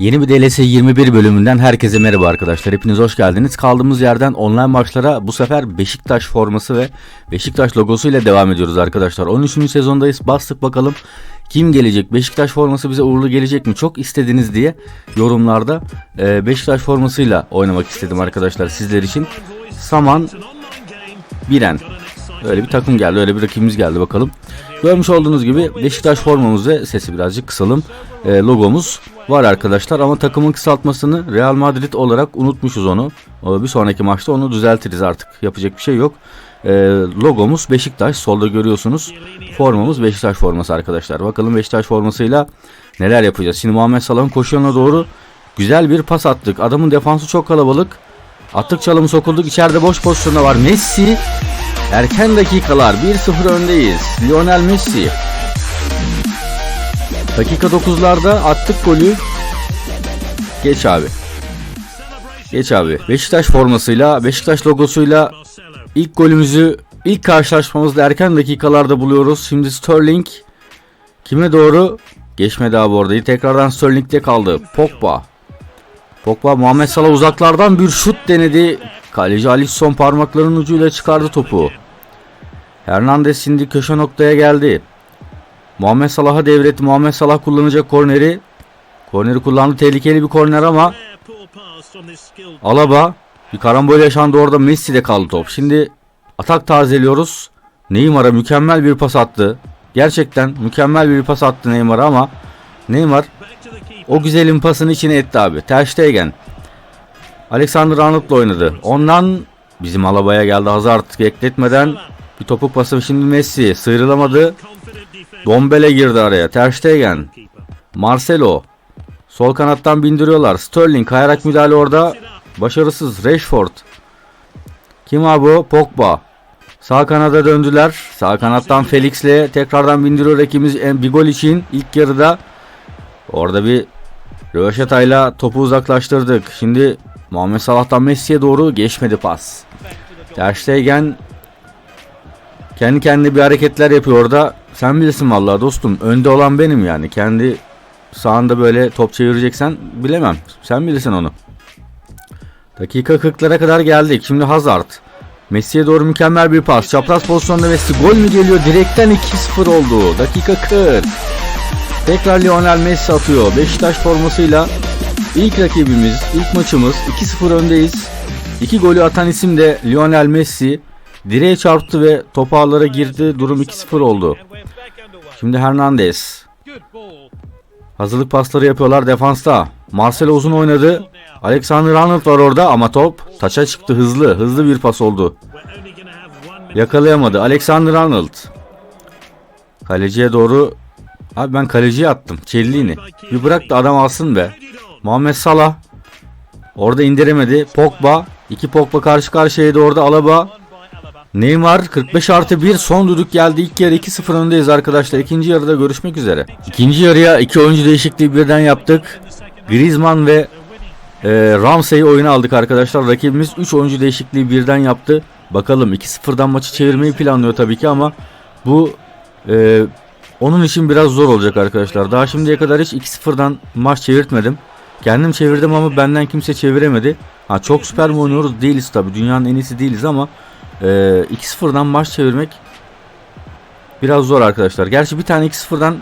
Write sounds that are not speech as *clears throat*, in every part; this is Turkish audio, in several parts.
Yeni bir DLS 21 bölümünden herkese merhaba arkadaşlar. Hepiniz hoş geldiniz. Kaldığımız yerden online maçlara bu sefer Beşiktaş forması ve Beşiktaş logosu ile devam ediyoruz arkadaşlar. 13. sezondayız. Bastık bakalım kim gelecek? Beşiktaş forması bize uğurlu gelecek mi? Çok istediniz diye yorumlarda e, Beşiktaş formasıyla oynamak istedim arkadaşlar sizler için. Saman Biren. Öyle bir takım geldi, öyle bir rakibimiz geldi bakalım. Görmüş olduğunuz gibi Beşiktaş formamız ve sesi birazcık kısalım. E, logomuz var arkadaşlar ama takımın kısaltmasını Real Madrid olarak unutmuşuz onu. O, bir sonraki maçta onu düzeltiriz artık. Yapacak bir şey yok. E, logomuz Beşiktaş. Solda görüyorsunuz. Formamız Beşiktaş forması arkadaşlar. Bakalım Beşiktaş formasıyla neler yapacağız. Şimdi Muhammed Salah'ın koşularına doğru güzel bir pas attık. Adamın defansı çok kalabalık. Attık çalımı sokulduk. İçeride boş pozisyonda var. Messi Erken dakikalar 1-0 öndeyiz. Lionel Messi. Dakika 9'larda attık golü. Geç abi. Geç abi. Beşiktaş formasıyla, Beşiktaş logosuyla ilk golümüzü ilk karşılaşmamızda erken dakikalarda buluyoruz. Şimdi Sterling kime doğru? Geçmedi abi orada. Tekrardan Sterling'de kaldı. Pogba. Pogba Muhammed Salah uzaklardan bir şut denedi. Kaleci Alisson parmaklarının ucuyla çıkardı topu. Hernandez şimdi köşe noktaya geldi. Muhammed Salah'a devretti. Muhammed Salah kullanacak korneri. Korneri kullandı. Tehlikeli bir korner ama Alaba bir karambol yaşandı orada. Messi de kaldı top. Şimdi atak tazeliyoruz. Neymar'a mükemmel bir pas attı. Gerçekten mükemmel bir pas attı Neymar'a ama Neymar o güzelin pasını içine etti abi. Ter Stegen. Alexander Arnold'la oynadı. Ondan bizim Alaba'ya geldi Hazard bekletmeden bir topuk pası şimdi Messi sıyrılamadı. Dombele girdi araya. Ter Stegen. Marcelo. Sol kanattan bindiriyorlar. Sterling kayarak müdahale orada. Başarısız. Rashford. Kim abi o? Pogba. Sağ kanada döndüler. Sağ kanattan Felix'le tekrardan bindiriyor rakibimiz bir gol için ilk yarıda. Orada bir Röveşata'yla topu uzaklaştırdık. Şimdi Muhammed Salah'tan Messi'ye doğru geçmedi pas. Ter Stegen kendi bir hareketler yapıyor orada. Sen bilirsin vallahi dostum. Önde olan benim yani. Kendi sağında böyle top çevireceksen bilemem. Sen bilirsin onu. Dakika 40'lara kadar geldik. Şimdi Hazard. Messi'ye doğru mükemmel bir pas. Çapraz pozisyonda Messi. Gol mü geliyor? Direkten 2-0 oldu. Dakika 40. Tekrar Lionel Messi atıyor. Beşiktaş formasıyla ilk rakibimiz, ilk maçımız 2-0 öndeyiz. İki golü atan isim de Lionel Messi. Direğe çarptı ve topu ağlara girdi. Durum 2-0 oldu. Şimdi Hernandez. Hazırlık pasları yapıyorlar defansta. Marcelo uzun oynadı. Alexander Arnold var orada ama top taça çıktı hızlı. Hızlı bir pas oldu. Yakalayamadı. Alexander Arnold. Kaleciye doğru. Abi ben kaleciye attım. Çellini. Bir bırak da adam alsın be. Muhammed Salah. Orada indiremedi. Pogba. iki Pogba karşı karşıyaydı orada Alaba. Neymar 45 artı 1 son düdük geldi. İlk yarı 2-0 öndeyiz arkadaşlar. İkinci yarıda görüşmek üzere. İkinci yarıya iki oyuncu değişikliği birden yaptık. Griezmann ve e, Ramsey'i oyuna aldık arkadaşlar. Rakibimiz 3 oyuncu değişikliği birden yaptı. Bakalım 2-0'dan maçı çevirmeyi planlıyor tabii ki ama bu e, onun için biraz zor olacak arkadaşlar. Daha şimdiye kadar hiç 2-0'dan maç çevirtmedim. Kendim çevirdim ama benden kimse çeviremedi. Ha çok süper mi oynuyoruz? Değiliz tabii. Dünyanın en iyisi değiliz ama e, 2-0'dan maç çevirmek biraz zor arkadaşlar. Gerçi bir tane 2-0'dan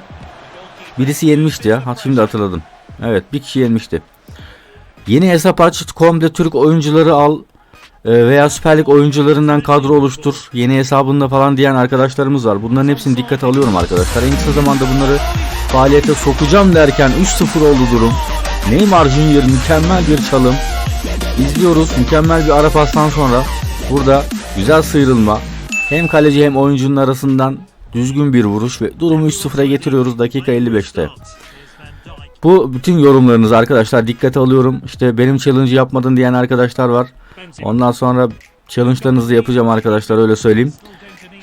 birisi yenmişti ya. Ha, şimdi hatırladım. Evet bir kişi yenmişti. Yeni hesap aç. Com'de Türk oyuncuları al e, veya Süper Lig oyuncularından kadro oluştur. Yeni hesabında falan diyen arkadaşlarımız var. Bunların hepsini dikkate alıyorum arkadaşlar. En kısa zamanda bunları faaliyete sokacağım derken 3-0 oldu durum. Neymar Junior mükemmel bir çalım. İzliyoruz. Mükemmel bir ara pastan sonra burada güzel sıyrılma. Hem kaleci hem oyuncunun arasından düzgün bir vuruş ve durumu 3-0'a getiriyoruz dakika 55'te. Bu bütün yorumlarınızı arkadaşlar dikkate alıyorum. İşte benim challenge yapmadın diyen arkadaşlar var. Ondan sonra challenge'larınızı yapacağım arkadaşlar öyle söyleyeyim.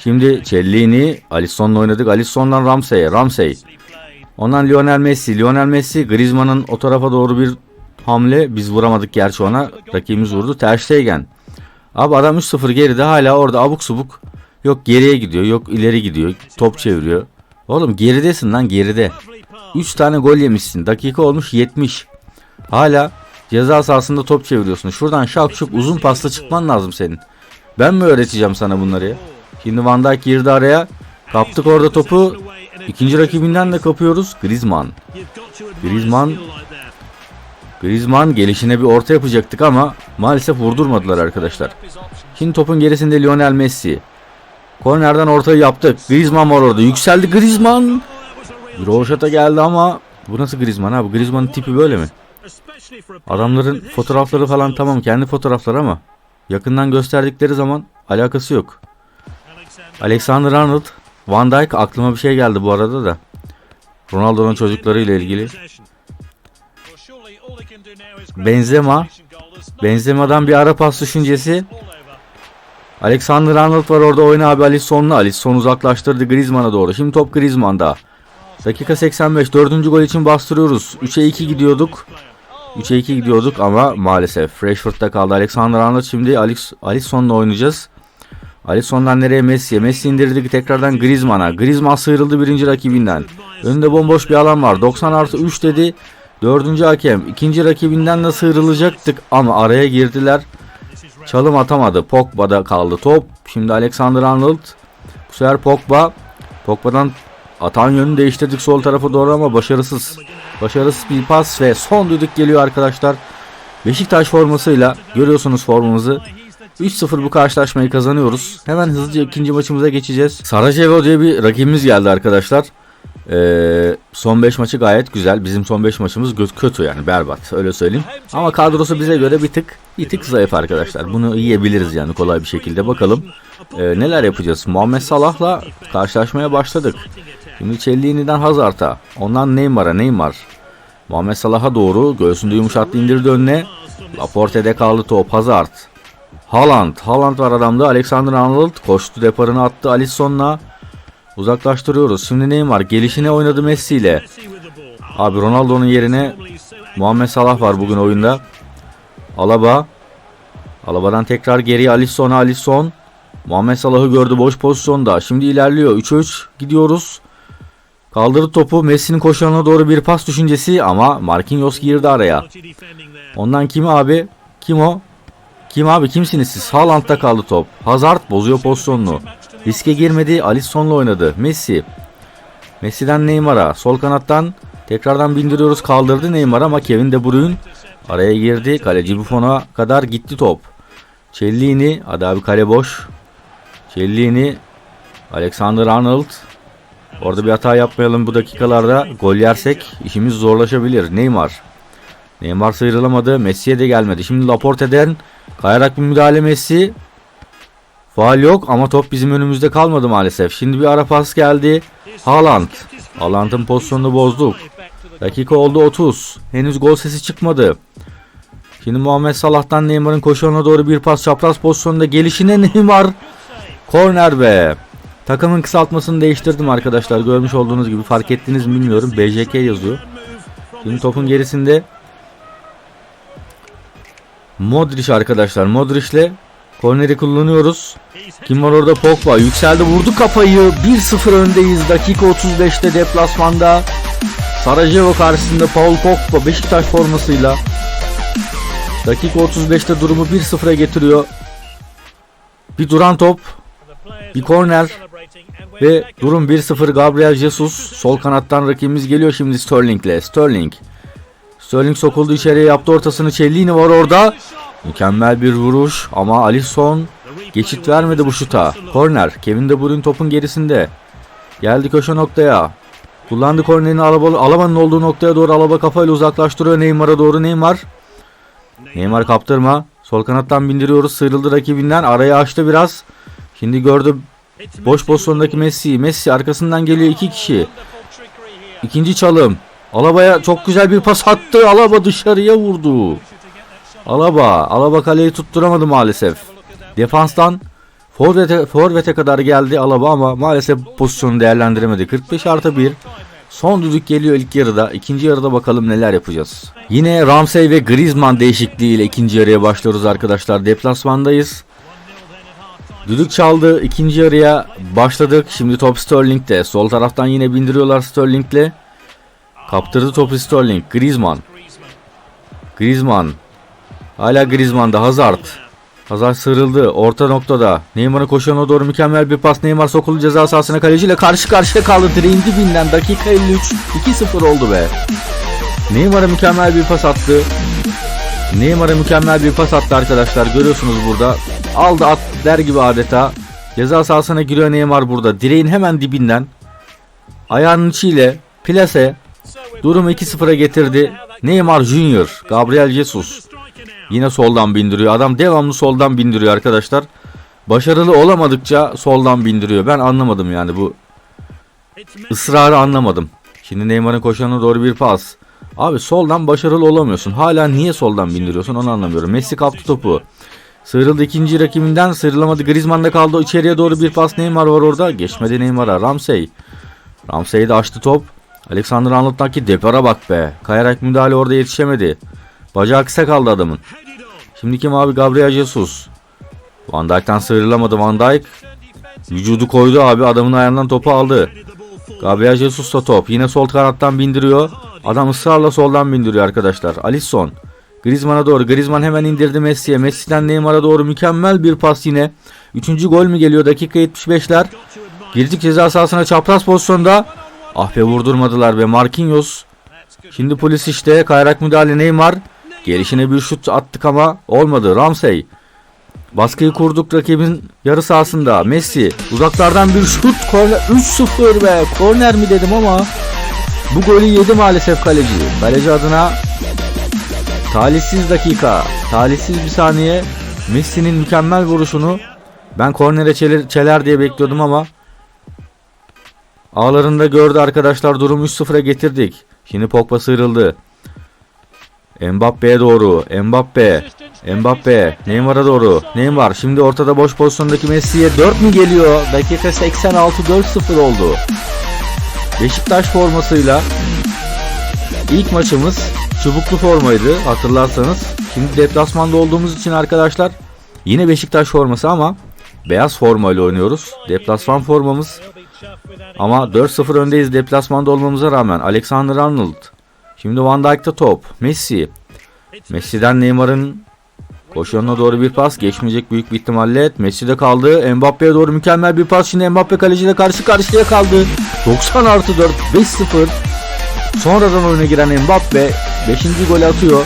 Şimdi Cellini Alisson'la oynadık. Alisson'dan Ramsey, Ramsey. Ondan Lionel Messi. Lionel Messi Griezmann'ın o tarafa doğru bir hamle. Biz vuramadık gerçi ona. Rakibimiz vurdu. Ter Stegen. Abi adam 3-0 geride hala orada abuk subuk. Yok geriye gidiyor. Yok ileri gidiyor. Top çeviriyor. Oğlum geridesin lan geride. 3 tane gol yemişsin. Dakika olmuş 70. Hala ceza sahasında top çeviriyorsun. Şuradan şak şuk uzun pasla çıkman lazım senin. Ben mi öğreteceğim sana bunları ya? Şimdi Van Dijk girdi araya. Kaptık orada topu. İkinci rakibinden de kapıyoruz. Griezmann. Griezmann Griezmann gelişine bir orta yapacaktık ama maalesef vurdurmadılar arkadaşlar. Şimdi topun gerisinde Lionel Messi. Kornerden ortayı yaptık. Griezmann var orada. Yükseldi Griezmann. Roşata geldi ama bu nasıl Griezmann abi? Griezmann'ın tipi böyle mi? Adamların fotoğrafları falan tamam kendi fotoğrafları ama yakından gösterdikleri zaman alakası yok. Alexander Arnold, Van Dijk aklıma bir şey geldi bu arada da. Ronaldo'nun çocuklarıyla ilgili. Benzema, Benzema'dan bir ara pas düşüncesi. Alexander Arnold var orada oyna abi Alisson'la. Alisson uzaklaştırdı Griezmann'a doğru. Şimdi top Griezmann'da. Dakika 85. Dördüncü gol için bastırıyoruz. 3'e 2 gidiyorduk. 3'e 2 gidiyorduk ama maalesef Rashford'da kaldı. Alexander Arnold şimdi Alex, Alisson'la oynayacağız. Alisson'dan nereye Messi'ye? Messi indirdik tekrardan Griezmann'a. Griezmann sıyrıldı birinci rakibinden. Önünde bomboş bir alan var. 90 artı 3 dedi. Dördüncü hakem. ikinci rakibinden de sıyrılacaktık ama araya girdiler. Çalım atamadı. Pogba'da kaldı top. Şimdi Alexander Arnold. Bu sefer Pogba. Pogba'dan atan yönünü değiştirdik sol tarafa doğru ama başarısız. Başarısız bir pas ve son düdük geliyor arkadaşlar. Beşiktaş formasıyla görüyorsunuz formamızı. 3-0 bu karşılaşmayı kazanıyoruz. Hemen hızlıca ikinci maçımıza geçeceğiz. Sarajevo diye bir rakibimiz geldi arkadaşlar. Ee, son 5 maçı gayet güzel. Bizim son 5 maçımız kötü yani berbat öyle söyleyeyim. Ama kadrosu bize göre bir tık bir tık zayıf arkadaşlar. Bunu yiyebiliriz yani kolay bir şekilde. Bakalım ee, neler yapacağız. Muhammed Salah'la karşılaşmaya başladık. Şimdi Cellini'den Hazard'a. Ondan Neymar'a Neymar. Muhammed Salah'a doğru göğsünde yumuşattı indirdi önüne. Laporte'de kaldı top Hazard. Haaland. Haaland var adamda. Alexander Arnold koştu deparını attı Alisson'la. Uzaklaştırıyoruz. Şimdi Neymar gelişine oynadı Messi ile. Abi Ronaldo'nun yerine Muhammed Salah var bugün oyunda. Alaba. Alaba'dan tekrar geriye Alisson'a Alisson. Muhammed Salah'ı gördü boş pozisyonda. Şimdi ilerliyor. 3'e 3 gidiyoruz. Kaldırdı topu. Messi'nin koşularına doğru bir pas düşüncesi ama Marquinhos girdi araya. Ondan kim abi? Kim o? Kim abi kimsiniz siz? Haaland'da kaldı top. Hazard bozuyor pozisyonunu. Riske girmedi. Alisson'la oynadı. Messi. Messi'den Neymar'a. Sol kanattan tekrardan bindiriyoruz. Kaldırdı Neymar ama Kevin De Bruyne araya girdi. Kaleci Buffon'a kadar gitti top. Cellini. Hadi abi kale boş. Cellini. Alexander Arnold. Orada bir hata yapmayalım bu dakikalarda. Gol yersek işimiz zorlaşabilir. Neymar. Neymar sıyrılamadı. Messi'ye de gelmedi. Şimdi Laporte'den kayarak bir müdahale Messi. Faal yok ama top bizim önümüzde kalmadı maalesef. Şimdi bir ara pas geldi. Haaland. Haaland'ın pozisyonunu bozduk. Dakika oldu 30. Henüz gol sesi çıkmadı. Şimdi Muhammed Salah'tan Neymar'ın koşuğuna doğru bir pas çapraz pozisyonda gelişine Neymar. Korner be. Takımın kısaltmasını değiştirdim arkadaşlar. Görmüş olduğunuz gibi fark ettiniz mi bilmiyorum. BJK yazıyor. Şimdi topun gerisinde Modric arkadaşlar. Modric'le korneri kullanıyoruz. Kim var orada? Pogba. Yükseldi vurdu kafayı. 1-0 öndeyiz. Dakika 35'te deplasmanda. Sarajevo karşısında Paul Pogba Beşiktaş formasıyla. Dakika 35'te durumu 1-0'a getiriyor. Bir duran top. Bir korner. Ve durum 1-0 Gabriel Jesus. Sol kanattan rakibimiz geliyor şimdi Sterling'le. Sterling. Sterling sokuldu içeriye yaptı ortasını. Cellini var orada. Mükemmel bir vuruş ama Alisson geçit vermedi bu şuta. Korner. Kevin De Bruyne topun gerisinde. Geldi köşe noktaya. Kullandı kornerini Alaba, Alaba'nın olduğu noktaya doğru Alaba kafayla uzaklaştırıyor Neymar'a doğru Neymar. Neymar kaptırma. Sol kanattan bindiriyoruz. Sıyrıldı rakibinden. Arayı açtı biraz. Şimdi gördü boş pozisyondaki Messi. Messi arkasından geliyor iki kişi. İkinci çalım. Alaba'ya çok güzel bir pas attı. Alaba dışarıya vurdu. Alaba. Alaba kaleyi tutturamadı maalesef. Defanstan Forvet'e, Forvet'e kadar geldi Alaba ama maalesef pozisyonu değerlendiremedi. 45 artı 1. Son düdük geliyor ilk yarıda. İkinci yarıda bakalım neler yapacağız. Yine Ramsey ve Griezmann değişikliğiyle ikinci yarıya başlıyoruz arkadaşlar. Deplasmandayız. Düdük çaldı. ikinci yarıya başladık. Şimdi top Sterling'de. Sol taraftan yine bindiriyorlar Sterling'le. Kaptırdı topu Sterling. Griezmann. Griezmann. Hala Griezmann'da Hazard. Hazard sıyrıldı. Orta noktada. Neymar'ın koşuğuna doğru mükemmel bir pas. Neymar sokuldu ceza sahasına kaleciyle karşı karşıya kaldı. Direğin dibinden dakika 53. 2-0 oldu be. Neymar'a mükemmel bir pas attı. Neymar'a mükemmel bir pas attı arkadaşlar. Görüyorsunuz burada. Aldı at der gibi adeta. Ceza sahasına giriyor Neymar burada. Direğin hemen dibinden. Ayağının içiyle plase durumu 2-0'a getirdi. Neymar Junior, Gabriel Jesus. Yine soldan bindiriyor. Adam devamlı soldan bindiriyor arkadaşlar. Başarılı olamadıkça soldan bindiriyor. Ben anlamadım yani bu ısrarı anlamadım. Şimdi Neymar'ın koşanına doğru bir pas. Abi soldan başarılı olamıyorsun. Hala niye soldan bindiriyorsun onu anlamıyorum. Messi kaptı topu. Sıyrıldı ikinci rakibinden sıyrılamadı. Griezmann'da kaldı. İçeriye doğru bir pas Neymar var orada. Geçmedi Neymar'a. Ramsey. Ramsey de açtı top. Alexander Arnold'daki depara bak be. Kayarak müdahale orada yetişemedi. Bacağı kısa kaldı adamın. Şimdi kim abi? Gabriel Jesus. Van Dijk'tan sıyrılamadı Van Dijk. Vücudu koydu abi. Adamın ayağından topu aldı. Gabriel Jesus da top. Yine sol kanattan bindiriyor. Adam ısrarla soldan bindiriyor arkadaşlar. Alisson. Griezmann'a doğru. Griezmann hemen indirdi Messi'ye. Messi'den Neymar'a doğru mükemmel bir pas yine. Üçüncü gol mü geliyor? Dakika 75'ler. Girdik ceza sahasına çapraz pozisyonda. Ah be vurdurmadılar be Marquinhos. Şimdi polis işte kayrak müdahale Neymar. Gelişine bir şut attık ama olmadı. Ramsey. Baskıyı kurduk rakibin yarı sahasında. Messi uzaklardan bir şut. Korner 3-0 be. Korner mi dedim ama bu golü yedi maalesef kaleci. Kaleci adına talihsiz dakika. Talihsiz bir saniye. Messi'nin mükemmel vuruşunu ben kornere çeler, çeler diye bekliyordum ama ağlarında gördü arkadaşlar durum 3-0'a getirdik. Şimdi Pogba sıyrıldı. Mbappe'ye doğru. Mbappe. Mbappe. Neymar'a doğru. Neymar. Şimdi ortada boş pozisyondaki Messi'ye 4 mü geliyor? Dakika 86 4-0 oldu. Beşiktaş formasıyla ilk maçımız çubuklu formaydı hatırlarsanız. Şimdi deplasmanda olduğumuz için arkadaşlar yine Beşiktaş forması ama beyaz formayla oynuyoruz. Deplasman formamız ama 4-0 öndeyiz deplasmanda olmamıza rağmen. Alexander Arnold. Şimdi Van Dijk'ta top. Messi. Messi'den Neymar'ın koşuğuna doğru bir pas. Geçmeyecek büyük bir ihtimalle. Messi'de kaldı. Mbappe'ye doğru mükemmel bir pas. Şimdi Mbappe kaleciyle karşı karşıya kaldı. 90 artı 4. 5-0. Sonradan oyuna giren Mbappe 5. golü atıyor.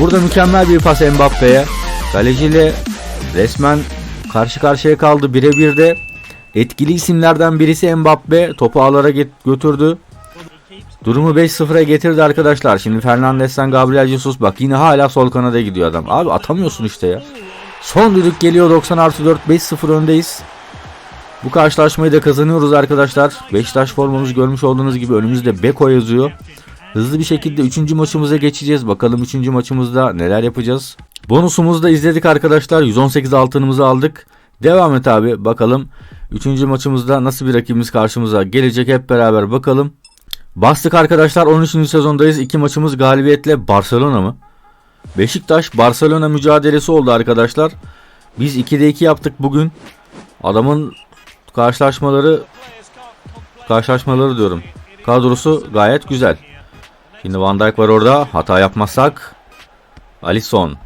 Burada mükemmel bir pas Mbappe'ye. Kaleciyle resmen karşı karşıya kaldı. Birebir de etkili isimlerden birisi Mbappe. Topu ağlara götürdü. Durumu 5-0'a getirdi arkadaşlar. Şimdi Fernandes'ten Gabriel Jesus bak yine hala sol kanada gidiyor adam. Abi atamıyorsun işte ya. Son düdük geliyor 90 artı 4 5-0 öndeyiz. Bu karşılaşmayı da kazanıyoruz arkadaşlar. Beşiktaş formamızı görmüş olduğunuz gibi önümüzde Beko yazıyor. Hızlı bir şekilde 3. maçımıza geçeceğiz. Bakalım 3. maçımızda neler yapacağız. Bonusumuzu da izledik arkadaşlar. 118 altınımızı aldık. Devam et abi bakalım. 3. maçımızda nasıl bir rakibimiz karşımıza gelecek hep beraber bakalım. Bastık arkadaşlar 13. sezondayız. İki maçımız galibiyetle Barcelona mı? Beşiktaş Barcelona mücadelesi oldu arkadaşlar. Biz 2'de 2 yaptık bugün. Adamın karşılaşmaları karşılaşmaları diyorum. Kadrosu gayet güzel. Şimdi Van Dijk var orada. Hata yapmazsak Alisson.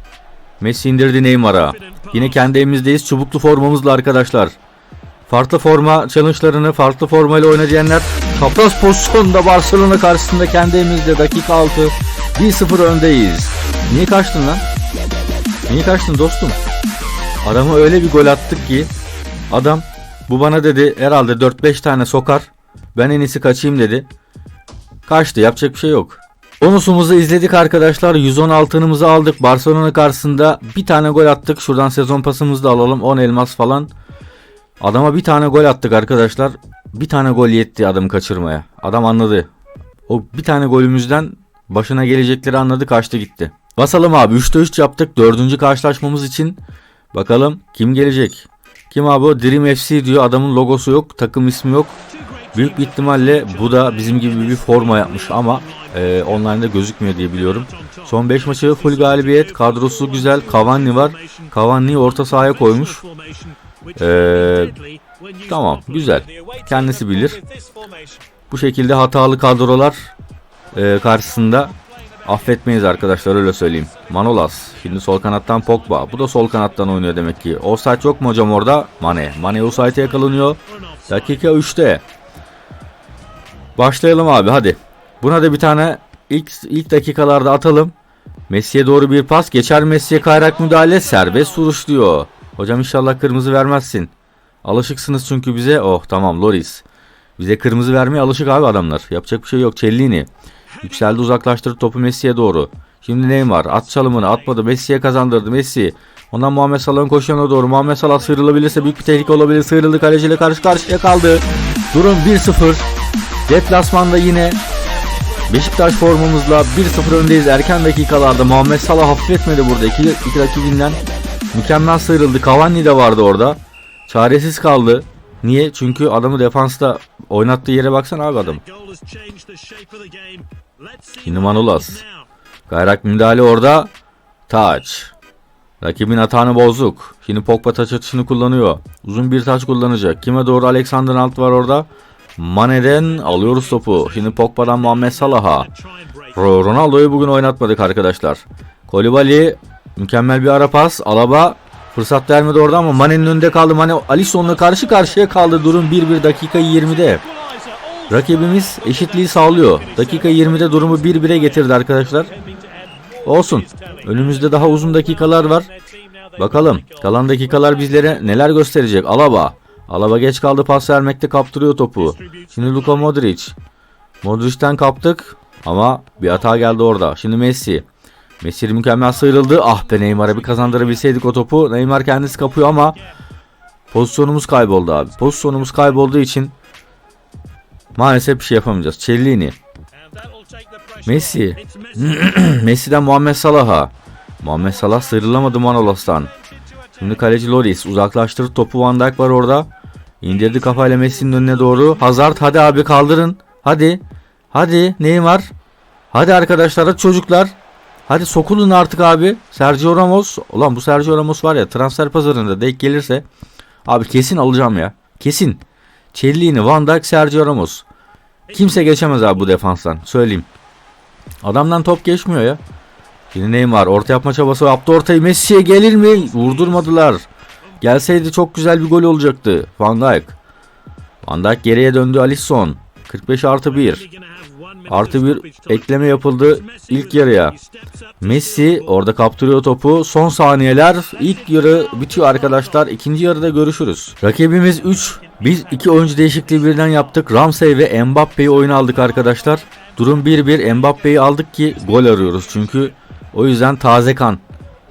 Messi indirdi Neymar'a. Yine kendi evimizdeyiz. Çubuklu formamızla arkadaşlar. Farklı forma challenge'larını farklı formayla oynayanlar çapraz pozisyonda Barcelona karşısında kendi evimizde dakika 6 1-0 öndeyiz. Niye kaçtın lan? Niye kaçtın dostum? Adamı öyle bir gol attık ki adam bu bana dedi herhalde 4-5 tane sokar. Ben en iyisi kaçayım dedi. Kaçtı yapacak bir şey yok. Bonusumuzu izledik arkadaşlar. 116'nımızı aldık. Barcelona karşısında bir tane gol attık. Şuradan sezon pasımızı da alalım. 10 elmas falan. Adama bir tane gol attık arkadaşlar. Bir tane gol yetti adamı kaçırmaya. Adam anladı. O bir tane golümüzden başına gelecekleri anladı kaçtı gitti. Basalım abi 3'te 3 yaptık. Dördüncü karşılaşmamız için. Bakalım kim gelecek? Kim abi o? Dream FC diyor. Adamın logosu yok. Takım ismi yok. Büyük bir ihtimalle bu da bizim gibi bir forma yapmış ama e, online'da gözükmüyor diye biliyorum. Son 5 maçı full galibiyet. Kadrosu güzel. Cavani var. Cavani'yi orta sahaya koymuş. Ee, tamam güzel. Kendisi bilir. Bu şekilde hatalı kadrolar e, karşısında affetmeyiz arkadaşlar öyle söyleyeyim. Manolas. Şimdi sol kanattan Pogba. Bu da sol kanattan oynuyor demek ki. Offside yok mu hocam orada? Mane. Mane offside'e yakalanıyor. Dakika 3'te. Başlayalım abi hadi. Buna da bir tane ilk ilk dakikalarda atalım. Messi'ye doğru bir pas. Geçer Messi'ye kayrak müdahale. Serbest vuruş diyor. Hocam inşallah kırmızı vermezsin. Alışıksınız çünkü bize. Oh tamam Loris. Bize kırmızı vermeye alışık abi adamlar. Yapacak bir şey yok. Cellini. Yükseldi uzaklaştırdı topu Messi'ye doğru. Şimdi Neymar at çalımını atmadı. Messi'ye kazandırdı. Messi. Ondan Muhammed Salah'ın koşuyoruna doğru. Muhammed Salah sıyrılabilirse büyük bir tehlike olabilir. Sıyrıldı kaleciyle karşı karşıya kaldı. Durum 1-0. Deplasmanda yine Beşiktaş formumuzla 1-0 öndeyiz. Erken dakikalarda Muhammed Salah hafifletmedi burada. İki, iki rakibinden mükemmel sıyrıldı. Cavani de vardı orada. Çaresiz kaldı. Niye? Çünkü adamı defansta oynattığı yere baksana abi adam. Şimdi Manolas. Gayrak müdahale orada. Taç. Rakibin atağını bozduk. Şimdi Pogba taç atışını kullanıyor. Uzun bir taç kullanacak. Kime doğru Alexander Alt var orada. Mane'den alıyoruz topu. Şimdi Pogba'dan Muhammed Salah'a. Ro- Ronaldo'yu bugün oynatmadık arkadaşlar. Kolibali mükemmel bir ara pas. Alaba fırsat vermedi orada ama Mane'nin önünde kaldı. Mane Alisson'la karşı karşıya kaldı. Durum 1-1 dakika 20'de. Rakibimiz eşitliği sağlıyor. Dakika 20'de durumu 1-1'e getirdi arkadaşlar. Olsun. Önümüzde daha uzun dakikalar var. Bakalım kalan dakikalar bizlere neler gösterecek. Alaba. Alaba geç kaldı pas vermekte kaptırıyor topu. Şimdi Luka Modric. Modric'ten kaptık ama bir hata geldi orada. Şimdi Messi. Messi mükemmel sıyrıldı. Ah be Neymar'a bir kazandırabilseydik o topu. Neymar kendisi kapıyor ama pozisyonumuz kayboldu abi. Pozisyonumuz kaybolduğu için maalesef bir şey yapamayacağız. Cellini. Messi. *clears throat* Messi'den Muhammed Salah'a. Muhammed Salah sıyrılamadı Manolas'tan. Şimdi kaleci Loris uzaklaştırdı topu Van Dijk var orada. İndirdi kafayla Messi'nin önüne doğru. Hazard hadi abi kaldırın. Hadi. Hadi Neymar. Hadi arkadaşlar çocuklar. Hadi sokulun artık abi. Sergio Ramos. Ulan bu Sergio Ramos var ya transfer pazarında denk gelirse. Abi kesin alacağım ya. Kesin. Cellini, Van Dijk, Sergio Ramos. Kimse geçemez abi bu defanstan. Söyleyeyim. Adamdan top geçmiyor ya. Şimdi Neymar orta yapma çabası yaptı ortayı Messi'ye gelir mi? Vurdurmadılar. Gelseydi çok güzel bir gol olacaktı. Van Dijk. Van Dijk geriye döndü Alisson. 45 artı 1. Artı bir ekleme yapıldı ilk yarıya. Messi orada kaptırıyor topu. Son saniyeler. İlk yarı bitiyor arkadaşlar. İkinci yarıda görüşürüz. Rakibimiz 3. Biz iki oyuncu değişikliği birden yaptık. Ramsey ve Mbappe'yi oyuna aldık arkadaşlar. Durum 1-1. Mbappe'yi aldık ki gol arıyoruz. Çünkü o yüzden taze kan.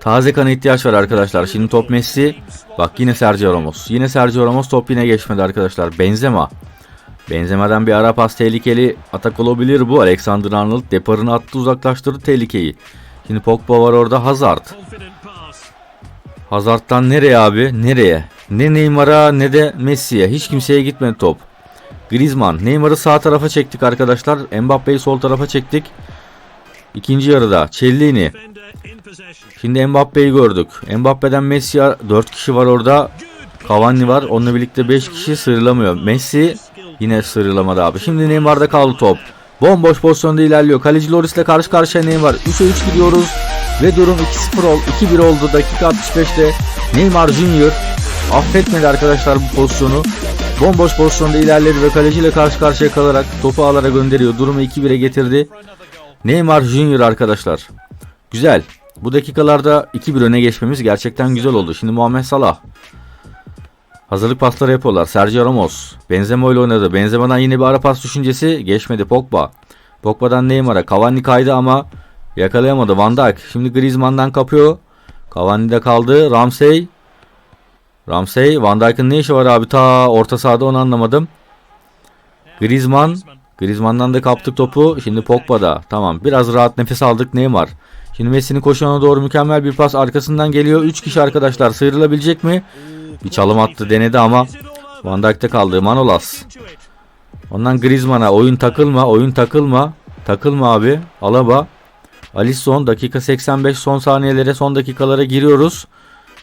Taze kana ihtiyaç var arkadaşlar. Şimdi top Messi. Bak yine Sergio Ramos. Yine Sergio Ramos top yine geçmedi arkadaşlar. Benzema. Benzemeden bir ara pas tehlikeli atak olabilir bu. Alexander Arnold deparını attı uzaklaştırdı tehlikeyi. Şimdi Pogba var orada Hazard. Hazard'dan nereye abi? Nereye? Ne Neymar'a ne de Messi'ye. Hiç kimseye gitmedi top. Griezmann. Neymar'ı sağ tarafa çektik arkadaşlar. Mbappe'yi sol tarafa çektik. İkinci yarıda. Cellini. Şimdi Mbappe'yi gördük. Mbappe'den Messi'ye 4 kişi var orada. Cavani var. Onunla birlikte 5 kişi sıyrılamıyor. Messi yine sıyrılamadı abi. Şimdi Neymar'da kaldı top. Bomboş pozisyonda ilerliyor. Kaleci Loris'le karşı karşıya Neymar. 3'e 3 gidiyoruz. Ve durum 2-0 oldu. 2-1 oldu. Dakika 65'te Neymar Junior affetmedi arkadaşlar bu pozisyonu. Bomboş pozisyonda ilerledi ve kaleciyle karşı karşıya kalarak topu ağlara gönderiyor. Durumu 2-1'e getirdi. Neymar Junior arkadaşlar. Güzel. Bu dakikalarda 2-1 öne geçmemiz gerçekten güzel oldu. Şimdi Muhammed Salah. Hazırlık pasları yapıyorlar. Sergio Ramos. Benzema ile oynadı. Benzema'dan yine bir ara pas düşüncesi. Geçmedi Pogba. Pogba'dan Neymar'a. Cavani kaydı ama yakalayamadı. Van Dijk. Şimdi Griezmann'dan kapıyor. Cavani'de kaldı. Ramsey. Ramsey. Van Dijk'ın ne işi var abi? Ta orta sahada onu anlamadım. Griezmann. Griezmann'dan da kaptık topu. Şimdi Pogba'da. Tamam. Biraz rahat nefes aldık. Neymar. Şimdi Messi'nin koşuğuna doğru mükemmel bir pas arkasından geliyor. 3 kişi arkadaşlar sıyrılabilecek mi? Bir çalım attı denedi ama Van Dijk'te kaldı. Manolas. Ondan Griezmann'a oyun takılma, oyun takılma. Takılma abi. Alaba. Alisson dakika 85 son saniyelere son dakikalara giriyoruz.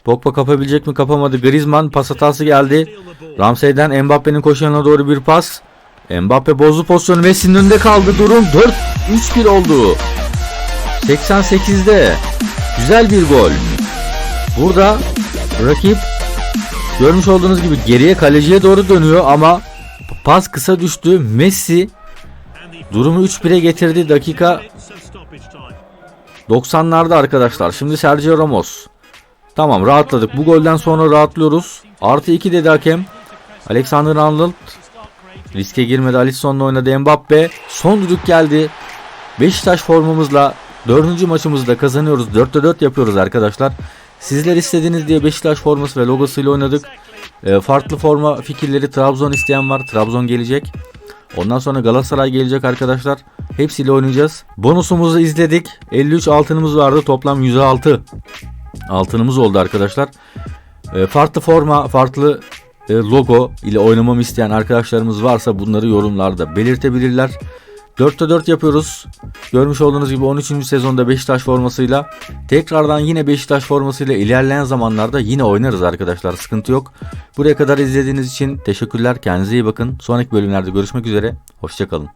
Pogba kapabilecek mi? Kapamadı. Griezmann pas hatası geldi. Ramsey'den Mbappe'nin koşuğuna doğru bir pas. Mbappe bozdu pozisyonu. Messi'nin önünde kaldı. Durum 4 3-1 oldu. 88'de güzel bir gol. Burada rakip görmüş olduğunuz gibi geriye kaleciye doğru dönüyor ama pas kısa düştü. Messi durumu 3-1'e getirdi. Dakika 90'larda arkadaşlar. Şimdi Sergio Ramos. Tamam rahatladık. Bu golden sonra rahatlıyoruz. Artı 2 dedi hakem. Alexander Arnold riske girmedi. Alisson'la oynadı Mbappe. Son düdük geldi. Beşiktaş formamızla 4. maçımızı da kazanıyoruz. 4'te 4 yapıyoruz arkadaşlar. Sizler istediniz diye Beşiktaş forması ve logosuyla oynadık. Ee, farklı forma fikirleri Trabzon isteyen var. Trabzon gelecek. Ondan sonra Galatasaray gelecek arkadaşlar. Hepsiyle oynayacağız. Bonusumuzu izledik. 53 altınımız vardı. Toplam 106 altınımız oldu arkadaşlar. Ee, farklı forma, farklı e, logo ile oynamamı isteyen arkadaşlarımız varsa bunları yorumlarda belirtebilirler. 4'te 4 yapıyoruz. Görmüş olduğunuz gibi 13. sezonda Beşiktaş formasıyla tekrardan yine Beşiktaş formasıyla ilerleyen zamanlarda yine oynarız arkadaşlar. Sıkıntı yok. Buraya kadar izlediğiniz için teşekkürler. Kendinize iyi bakın. Sonraki bölümlerde görüşmek üzere. Hoşçakalın.